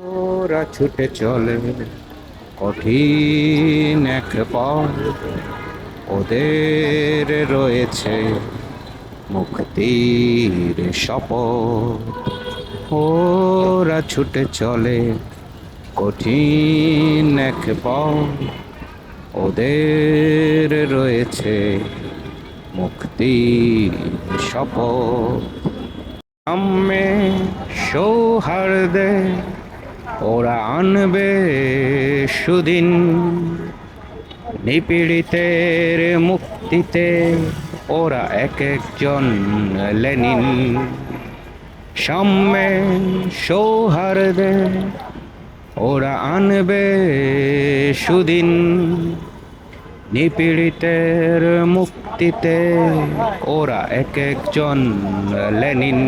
ওরা ছুটে চলে। কঠিন এক পথ ওদের রয়েছে মুক্তির শপথ। ওরা ছুটে চলে। কঠিন এক পথ ওদের রয়েছে মুক্তির শপথ। সৌহার্দে ওরা আনবে সুদিন নিপীড়িতের মুক্তিতে, ওরা এক একজন লেনিন। সাম্যে সৌহার্দে ওরা আনবে সুদিন নিপীড়িতের মুক্তিতে, ওরা এক একজন লেনিন।